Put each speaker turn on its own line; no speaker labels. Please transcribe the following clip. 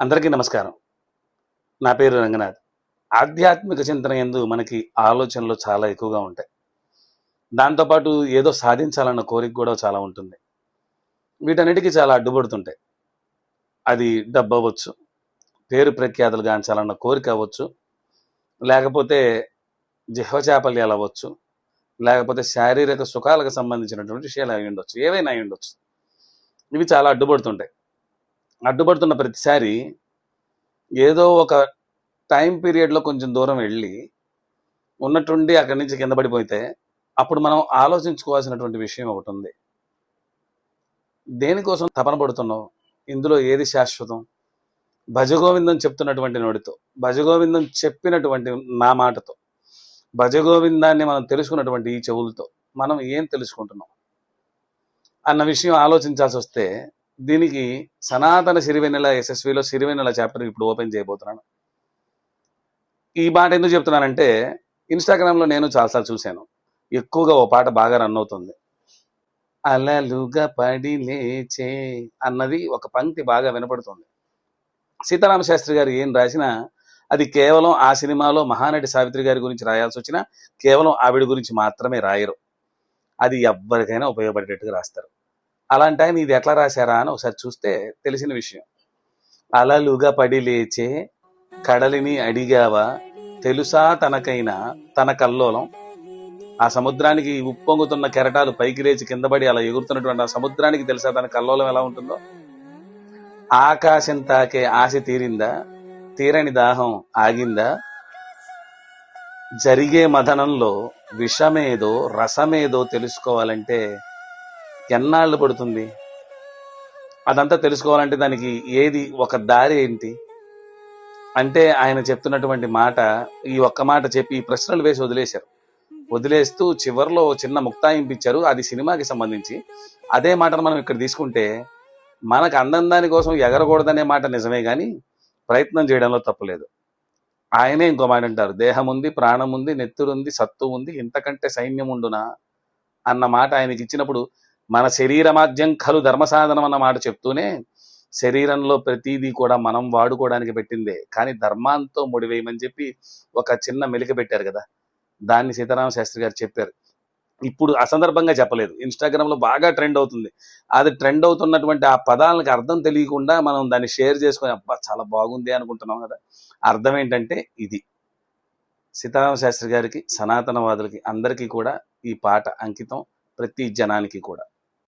అందరికీ నమస్కారం. నా పేరు రంగనాథ్. ఆధ్యాత్మిక చింతన ఎందు మనకి ఆలోచనలు చాలా ఎక్కువగా ఉంటాయి. దాంతోపాటు ఏదో సాధించాలన్న కోరిక కూడా చాలా ఉంటుంది. వీటన్నిటికీ చాలా అడ్డుపడుతుంటాయి. అది డబ్బు అవ్వచ్చు పేరు ప్రఖ్యాతులు గాంచాలన్న కోరిక అవ్వచ్చు లేకపోతే జిహ్వచాపల్యాలు అవ్వచ్చు లేకపోతే శారీరక సుఖాలకు సంబంధించినటువంటి విషయాలు అయి ఉండొచ్చు ఏవైనా అయి ఉండొచ్చు ఇవి చాలా అడ్డుపడుతుంటాయి. అడ్డుపడుతున్న ప్రతిసారి ఏదో ఒక టైం పీరియడ్లో కొంచెం దూరం వెళ్ళి ఉన్నట్టుండి అక్కడి నుంచి కింద పడిపోతే అప్పుడు మనం ఆలోచించుకోవాల్సినటువంటి విషయం ఒకటి ఉంది. దేనికోసం తపన పడుతున్నావు? ఇందులో ఏది శాశ్వతం? భజగోవిందం చెప్తున్నటువంటి నోటితో భజగోవిందం చెప్పినటువంటి నా మాటతో భజగోవిందాన్ని మనం తెలుసుకున్నటువంటి ఈ చెవులతో మనం ఏం తెలుసుకుంటున్నాం? అన్న విషయం ఆలోచించాల్సి వస్తే దీనికి సనాతన సిరివెన్నెల ఎస్ఎస్విలో సిరివెన్నెల చాప్టర్ ఇప్పుడు ఓపెన్ చేయబోతున్నాను. ఈ మాట ఎందుకు చెప్తున్నానంటే ఇన్స్టాగ్రామ్లో నేను చాలాసార్లు చూశాను. ఎక్కువగా ఓ పాట బాగా రన్ అవుతుంది. అలలుగా పడి లేచే అన్నది ఒక పంక్తి బాగా వినపడుతుంది. సీతారామ శాస్త్రి గారు ఏం రాసినా అది కేవలం ఆ సినిమాలో మహానటి సావిత్రి గారి గురించి రాయాల్సి వచ్చినా కేవలం ఆవిడ గురించి మాత్రమే రాయరు. అది ఎవ్వరికైనా ఉపయోగపడేటట్టుగా రాస్తారు. అలాంటి టైం ఇది ఎట్లా రాశారా అని ఒకసారి చూస్తే తెలిసిన విషయం. అలలుగా పడి లేచే కడలిని అడిగావా? తెలుసా తనకైనా? తన కల్లోలం. ఆ సముద్రానికి ఉప్పొంగుతున్న కెరటాలు పైకి లేచి కింద పడి అలా ఎగురుతున్నటువంటి ఆ సముద్రానికి తెలుసా తన కల్లోలం ఎలా ఉంటుందో? ఆకాశం తాకే ఆశ తీరిందా? తీరని దాహం ఆగిందా? జరిగే మదనంలో విషమేదో రసమేదో తెలుసుకోవాలంటే ఎన్నాళ్ళు పడుతుంది? అదంతా తెలుసుకోవాలంటే దానికి ఏది ఒక దారి ఏంటి? అంటే ఆయన చెప్తున్నటువంటి మాట ఈ ఒక్క మాట చెప్పి ఈ ప్రశ్నలు వేసి వదిలేశారు. వదిలేస్తూ చివరిలో చిన్న ముక్తాయింపు ఇచ్చారు. అది సినిమాకి సంబంధించి. అదే మాటను మనం ఇక్కడ తీసుకుంటే మనకు అందం దాని కోసం ఎగరకూడదనే మాట నిజమే కానీ ప్రయత్నం చేయడంలో తప్పులేదు. ఆయనే ఇంకో మాట అంటారు. దేహం ఉంది ప్రాణం ఉంది నెత్తురుంది సత్తు ఉంది ఇంతకంటే సైన్యం ఉండునా అన్న మాట ఆయనకి ఇచ్చినప్పుడు మన శరీరమాద్యం ఖలు ధర్మసాధనం అన్న మాట చెప్తూనే శరీరంలో ప్రతిదీ కూడా మనం వాడుకోవడానికి పెట్టిందే. కానీ ధర్మాంతో ముడివేయమని చెప్పి ఒక చిన్న మెలిక పెట్టారు కదా. దాన్ని సీతారామ శాస్త్రి గారు చెప్పారు. ఇప్పుడు అసందర్భంగా చెప్పలేదు. ఇన్స్టాగ్రామ్లో బాగా ట్రెండ్ అవుతుంది. అది ట్రెండ్ అవుతున్నటువంటి ఆ పదాలకు అర్థం తెలియకుండా మనం దాన్ని షేర్ చేసుకొని అబ్బా చాలా బాగుంది అనుకుంటున్నాం కదా. అర్థం ఏంటంటే ఇది. సీతారామ శాస్త్రి గారికి సనాతనవాదులకి అందరికీ కూడా ఈ పాట అంకితం ప్రతి జనానికి కూడా.